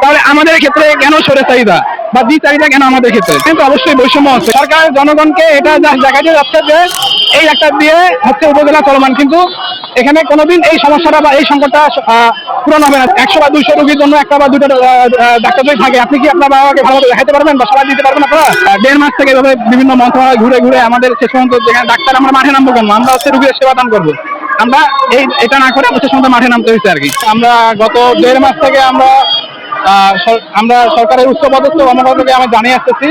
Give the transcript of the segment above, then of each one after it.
তাহলে আমাদের ক্ষেত্রে কেন সরে চাহিদা? বা দ্বি চাহিদা কেন আমাদের ক্ষেত্রে? কিন্তু অবশ্যই বৈষম্য আছে। সরকার, জনগণকে এটা দেখাতে যাচ্ছে যে, এই একটা দিয়ে হচ্ছে উপজেলা চলমান। কিন্তু এখানে কোনোদিন এই সমস্যাটা বা এই সংকটটা পূরণ হবে না। একশো বা দুইশো রোগীর জন্য একটা বা দুটো ডাক্তার যদি থাকে, আপনি কি আপনার বাবাকে ভালো দেখাতে পারবেন বা সবাই দিতে পারবেন আপনারা? দেড় মাস থেকে এভাবে বিভিন্ন মন্ত্রণালয় ঘুরে ঘুরে আমাদের শেষ পর্যন্ত যেখানে ডাক্তার, আমরা মাঠে নামবো কেন? আমরা হচ্ছে রুগীর সেবা দান করব। আমরা এই, এটা না করে হচ্ছে সন্ধ্যা মাঠে নামতে হয়েছে আর কি। আমরা গত দেড় মাস থেকে আমরা আমরা সরকারের উচ্চপদস্থ কর্মকর্তাকে আমরা জানিয়ে আসতেছি।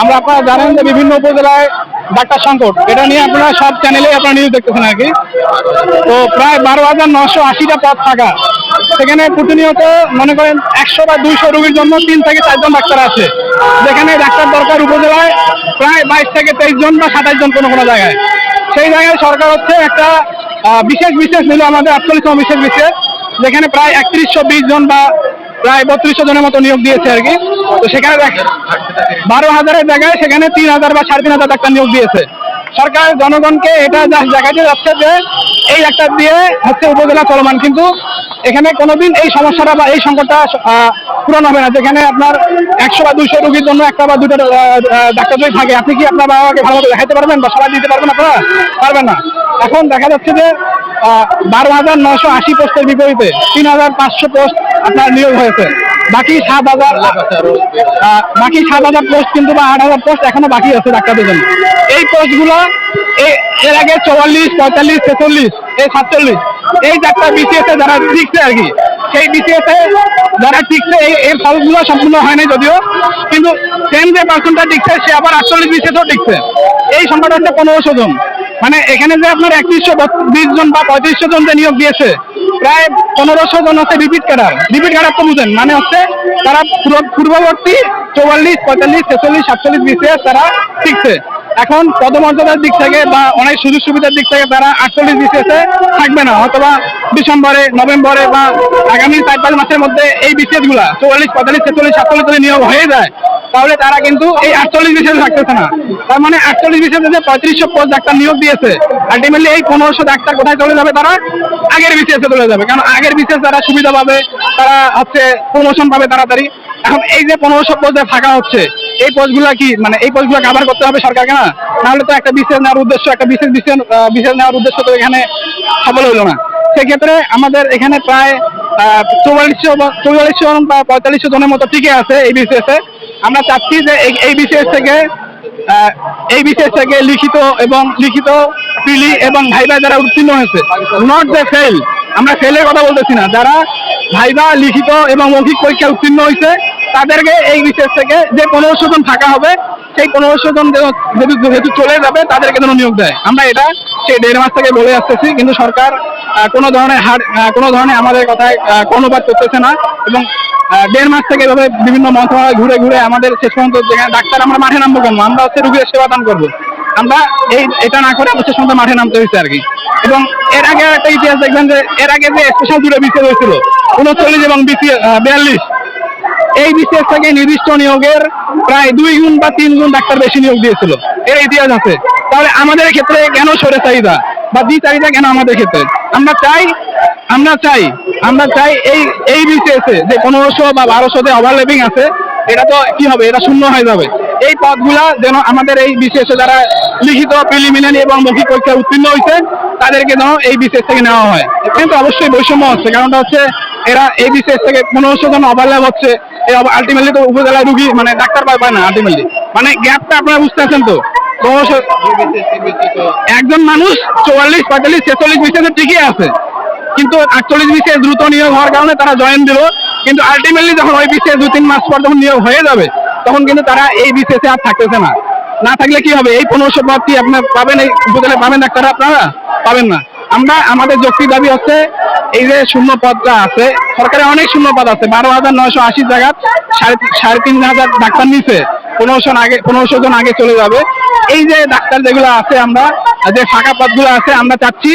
আমরা আপনারা জানেন যে বিভিন্ন উপজেলায় ডাক্তার সংকট। এটা নিয়ে আপনারা সব চ্যানেলে আপনারা নিউজ দেখতেছেন আর কি। তো প্রায় বারো হাজার নশো আশিটা পদ থাকা সেখানে প্রতিনিয়ত মনে করেন একশো বা দুইশো রোগীর জন্য তিন থেকে চারজন ডাক্তার আছে। যেখানে ডাক্তার দরকার উপজেলায় প্রায় বাইশ থেকে তেইশ জন বা সাতাইশ জন কোনো কোনো জায়গায়। সেই জায়গায় সরকার হচ্ছে একটা বিশেষ বিশেষ নিল আমাদের আটচল্লিশতম বিশেষ বিশেষ, যেখানে প্রায় একত্রিশশো বিশ জন বা প্রায় বত্রিশশো জনের মতো নিয়োগ দিয়েছে আর কি। তো সেখানে বারো হাজারের জায়গায় সেখানে তিন হাজার বা সাড়ে তিন হাজার ডাক্তার নিয়োগ দিয়েছে। সরকার জনগণকে এটা যা- দেখাতে যাচ্ছে যে এই ডাক্তার দিয়ে হচ্ছে উপজেলা চলমান। কিন্তু এখানে কোনোদিন এই সমস্যাটা বা এই সংকটটা পূরণ হবে না। যেখানে আপনার একশো বা দুইশো রোগীর জন্য একটা বা দুটো ডাক্তার যদি থাকে, আপনি কি আপনার বাবাকে ভালো করে দেখাতে পারবেন বা সবাই দিতে পারবেন আপনারা? পারবেন না। এখন দেখা যাচ্ছে যে বারো হাজার নশো আশি পোস্টের বিপরীতে তিন হাজার পাঁচশো পোস্ট আপনার নিয়োগ হয়েছে। বাকি সাত হাজার বাকি সাত হাজার পোস্ট কিন্তু বা আট হাজার পোস্ট এখনও বাকি আছে ডাক্তারদের জন্য। এই পোস্টগুলো এর আগে চুয়াল্লিশ, পঁয়তাল্লিশ, ছেচল্লিশ, এই সাতচল্লিশ, এই ডাক্তার বিসিএস যারা টিকছে আর কি সেই বিসিএস যারা টিকছে এর ফলগুলো সম্পূর্ণ হয় নাই যদিও, কিন্তু সেম যে পার্সনটা টিকছে, সে আবার আটচল্লিশ বিসিএসও টিকছে। এই সংখ্যাটা হচ্ছে পনেরোশো মানে এখানে যে আপনার একত্রিশশো বিশ জন বা পঁয়ত্রিশশো জন যে নিয়োগ দিয়েছে, প্রায় পনেরোশো জন হচ্ছে রিপিট ক্যাডার রিপিট ক্যাডার তো বুঝেন মানে হচ্ছে তারা পূর্ব- পূর্ববর্তী চৌয়াল্লিশ, পঁয়তাল্লিশ, ছেচল্লিশ, সাতচল্লিশ বিসিএস তারা শিখছে এখন পদমর্যাদার দিক থেকে বা অনেক সুযোগ সুবিধার দিক থেকে তারা আটচল্লিশ বিসিএসে থাকবে না, অথবা ডিসেম্বরে, নভেম্বরে বা আগামী চার পাঁচ মাসের মধ্যে এই বিসিএসগুলা চৌয়াল্লিশ, পঁয়তাল্লিশ, ছেচল্লিশ, সাতচল্লিশ যদি নিয়োগ হয়ে যায়, তাহলে তারা কিন্তু এই আটচল্লিশ বিসিএস থাকতেছে না। তার মানে আটচল্লিশ বিসিএস যে পঁয়ত্রিশশো পোস্ট ডাক্তার নিয়োগ দিয়েছে আলটিমেটলি এই পনেরোশো ডাক্তার কোথায় চলে যাবে তারা আগের বিসিএসে চলে যাবে। কারণ আগের বিসিএস তারা সুবিধা পাবে, তারা হচ্ছে প্রমোশন পাবে তাড়াতাড়ি। এখন এই যে পনেরোশো পোস্ট ফাঁকা হচ্ছে এই পোস্টগুলো কি মানে এই পোস্টগুলো কাভার করতে হবে সরকারকে না? নাহলে তো একটা বিশেষ নেওয়ার উদ্দেশ্য, একটা বিশেষ বিশেষ বিশেষ নেওয়ার উদ্দেশ্য তো এখানে সফল হইল না। সেক্ষেত্রে আমাদের এখানে প্রায় চৌয়াল্লিশশো চৌয়াল্লিশশো বা পঁয়তাল্লিশশো জনের মতো টিকে আছে এই বিসিএস আমরা চাচ্ছি যে এই- বিসিএস থেকে এই বিসিএস থেকে লিখিত এবং লিখিত পিলি এবং ভাইবা যারা উত্তীর্ণ হয়েছে। নট দ্য ফেল আমরা ফেলের কথা বলতেছি না। যারা ভাইবা লিখিত এবং মৌখিক পরীক্ষা উত্তীর্ণ হয়েছে তাদেরকে এই বিশেষ থেকে যে পনেরোশো জন থাকা হবে, সেই পনেরোশো জন যেহেতু চলে যাবে, তাদেরকে যেন নিয়োগ দেয়। আমরা এটা সেই দেড় মাস থেকে বলে আসতেছি, কিন্তু সরকার কোনো ধরনের হার কোনো ধরনের আমাদের কথায় কর্ণপাত করতেছে না এবং দেড় মাস থেকে এভাবে বিভিন্ন মন্ত্রণালয় ঘুরে ঘুরে আমাদের শেষ পর্যন্ত যেখানে ডাক্তার আমরা মাঠে নামবো কেন? আমরা হচ্ছে রুগীর সেবা দান করব। আমরা এই, এটা না করে হচ্ছে সন্ধ্যা মাঠে নামতে হয়েছে আর কি। এবং এর আগে একটা ইতিহাস দেখবেন যে, এর আগে যে স্পেশাল দুটো বিসিএস হয়েছিল, উনচল্লিশ এবং বিয়াল্লিশ। এই বিসিএস থেকে নির্দিষ্ট নিয়োগের প্রায় দুই গুণ বা তিন গুণ ডাক্তার বেশি নিয়োগ দিয়েছিল। এর ইতিহাস আছে। তাহলে আমাদের ক্ষেত্রে কেন সরে চাহিদা? বা দ্বি চাহিদা কেন আমাদের ক্ষেত্রে? আমরা চাই আমরা চাই আমরা চাই এই এই বিসিএস যে পনেরোশো বা বারোশো যে ওভারলেপিং আছে, এটা তো কি হবে? এটা শূন্য হয়ে যাবে। এই পদগুলা যেন আমাদের এই বিসিএস যারা লিখিত প্রিলিমিনারি এবং মৌখিক পরীক্ষা উত্তীর্ণ হয়েছে, তাদেরকে যেন এই বিসিএস থেকে নেওয়া হয়। কিন্তু অবশ্যই বৈষম্য হচ্ছে কারণটা হচ্ছে এরা এই বিসিএস থেকে পনেরোশো জন ওভারল্যাপ হচ্ছে। আলটিমেটলি তো উপজেলায় রুগী মানে ডাক্তার পায় না আলটিমেটলি মানে গ্যাপটা আপনারা বুঝতে পারছেন তো? একজন মানুষ চুয়াল্লিশ, পঁয়তাল্লিশ, ছেচল্লিশ বিসিএস ঠিকই আছে। কিন্তু আটচল্লিশ বিসিএস দ্রুত নিয়োগ হওয়ার কারণে তারা জয়েন দিল। কিন্তু আলটিমেটলি যখন ওই বিসিএস দু, তিন মাস পর যখন নিয়োগ হয়ে যাবে, তখন কিন্তু তারা এই বিসিএস আর থাকতেছে না। না থাকলে কি হবে? এই পনেরোশো পদ কি আপনার পাবেন? এই উপজেলায় পাবেন ডাক্তার আপনারা পাবেন না। আমরা আমাদের যৌক্তিক দাবি হচ্ছে এই যে শূন্য পদটা আছে সরকারের অনেক শূন্য পদ আছে, বারো হাজার নয়শো আশি জায়গা, সাড়ে তিন হাজার ডাক্তার নিচে পনেরোশো আগে পনেরোশো জন আগে চলে যাবে। এই যে ডাক্তার যেগুলো আছে আমরা যে ফাঁকা পদগুলো আছে, আমরা চাচ্ছি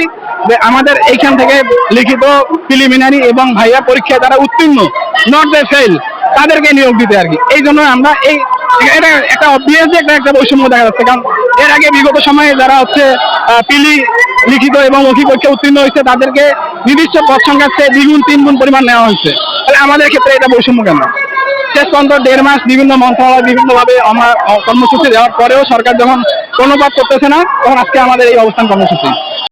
যে আমাদের এইখান থেকে লিখিত প্রিলিমিনারি এবং ভাইয়া পরীক্ষায় যারা উত্তীর্ণ নট দ্য ফেল তাদেরকে নিয়োগ দিতে আর কি। এই জন্য আমরা এই এটা একটা অবভিয়াসলি একটা একটা বৈষম্য দেখা যাচ্ছে। কারণ এর আগে বিগত সময়ে যারা হচ্ছে পিলি লিখিত এবং মৌখিক পরীক্ষা উত্তীর্ণ হয়েছে, তাদেরকে নির্দিষ্ট পদ সংখ্যার চেয়ে দ্বিগুণ তিন গুণ পরিমাণ নেওয়া হয়েছে। তাহলে আমাদের ক্ষেত্রে এটা বৈষম্য কেন? শেষ পর্যন্ত দেড় মাস বিভিন্ন মন্ত্রণালয় বিভিন্নভাবে আমার কর্মসূচি দেওয়ার পরেও সরকার যখন কোনো কাজ করতেছে না, তখন আজকে আমাদের এই অবস্থান কর্মসূচি।